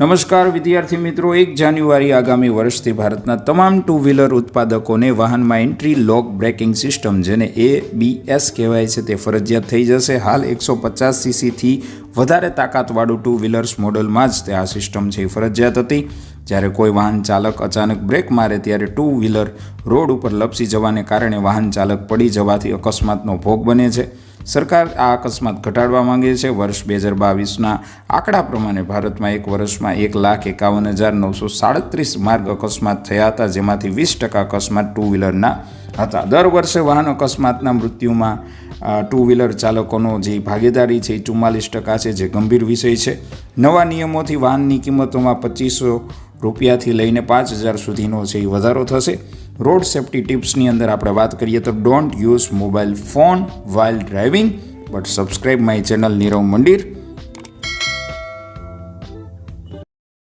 નમસ્કાર વિદ્યાર્થી મિત્રો, એક જાન્યુઆરી આગામી વર્ષથી ભારતના તમામ ટુ વ્હીલર ઉત્પાદકોને વાહનમાં એન્ટ્રી લોક બ્રેકિંગ સિસ્ટમ જેને એ બી એસ કહેવાય છે, તે ફરજિયાત થઈ જશે. હાલ એકસો પચાસ સીસીથી વધારે તાકાતવાળું ટુ વ્હીલર્સ મોડલમાં જ તે આ સિસ્ટમ છે, એ ફરજિયાત હતી. જ્યારે કોઈ વાહન ચાલક અચાનક બ્રેક મારે ત્યારે ટુ વ્હીલર રોડ ઉપર લપસી જવાને કારણે વાહન ચાલક પડી જવાથી અકસ્માતનો ભોગ બને છે. સરકાર આ અકસ્માત ઘટાડવા માંગે છે. વર્ષ બે હજાર બાવીસના આંકડા પ્રમાણે ભારતમાં એક વર્ષમાં એક લાખ એકાવન હજાર નવસો સાડત્રીસ માર્ગ અકસ્માત થયા હતા, જેમાંથી વીસ ટકા અકસ્માત ટુ વ્હીલરના હતા. દર વર્ષે વાહન અકસ્માતના મૃત્યુમાં ટુ વ્હીલર ચાલકોનો જે ભાગીદારી છે એ ચુમ્માલીસ ટકા છે, જે ગંભીર વિષય છે. નવા નિયમોથી વાહનની કિંમતોમાં પચીસો રૂપિયાથી લઈને પાંચ હજાર સુધીનો છે એ વધારો થશે. રોડ સેફ્ટી ટિપ્સની અંદર આપણે વાત કરીએ તો don't use mobile phone while driving but subscribe my channel Nirav Mandir